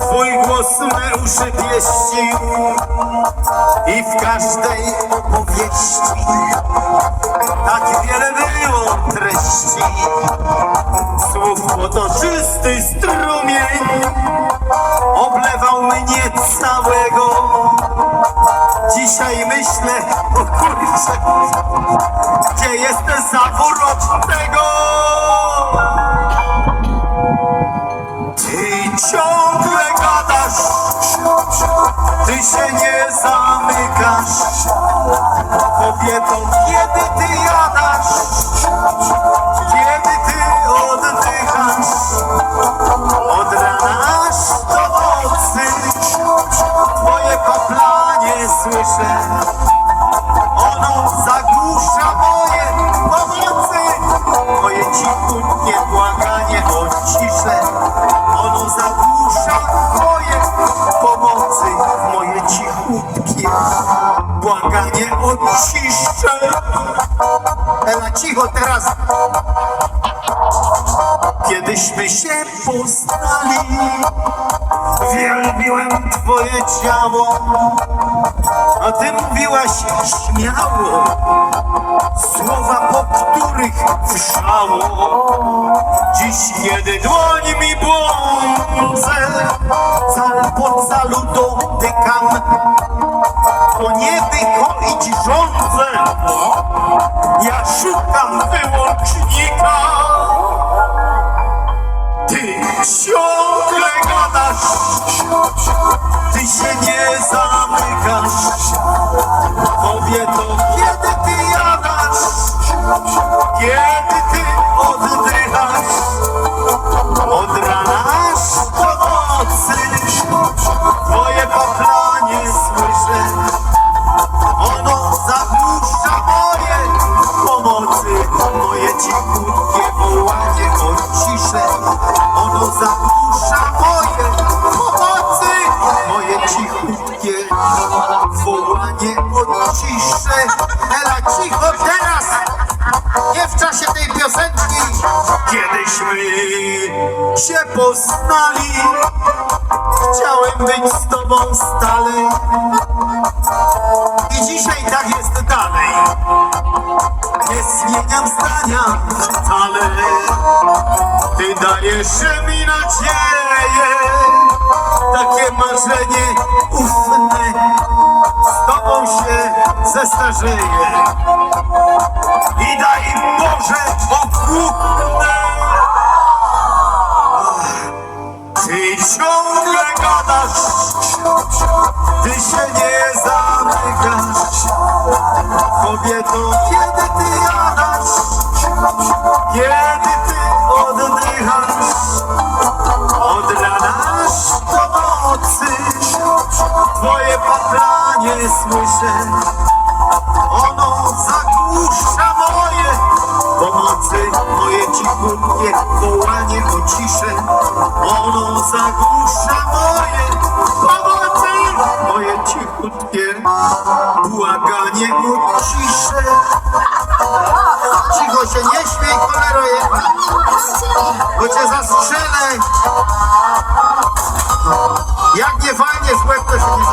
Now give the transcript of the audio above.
Twój głos me uszy pieścił i w każdej opowieści tak wiele było treści. Słów potoczysty strumień oblewał mnie całego. Dzisiaj myślę, o kurczę, gdzie jest ten zawór od tego? Ciągle gadasz, ty się nie zamykasz. Kobieto, kiedy ty jadasz, ciszę. Ela, cicho teraz. Kiedyśmy się poznali, wielbiłem twoje ciało, a ty mówiłaś śmiało słowa, po których wrzało. Dziś, kiedy dłoń mi błądzę, cal po calu dotykam, wychodzić rządzę, ja szukam wyłącznika. Ty ciągle gadasz, ty się nie zamykasz. Ciszę. Ela, cicho teraz! Nie w czasie tej piosenki! Kiedyśmy się poznali, chciałem być z tobą stale. I dzisiaj tak jest dalej. Nie zmieniam zdania wcale. Ty dajesz mi nadzieję, takie marzenie ufne. Się zestarzeję. I daj Boże okrutne. Ty ciągle gadasz, ty się nie zamykasz. Kobieto, paplanie słyszę. Ono zagłusza moje pomocy, moje cichutkie wołanie o ciszę. Ono zagłusza moje pomocy, moje cichutkie błaganie o ciszę. Cicho się nie śmiej, cholero jedna, bo cię zastrzelę. Jak nie walniesz w łeb, to się nie.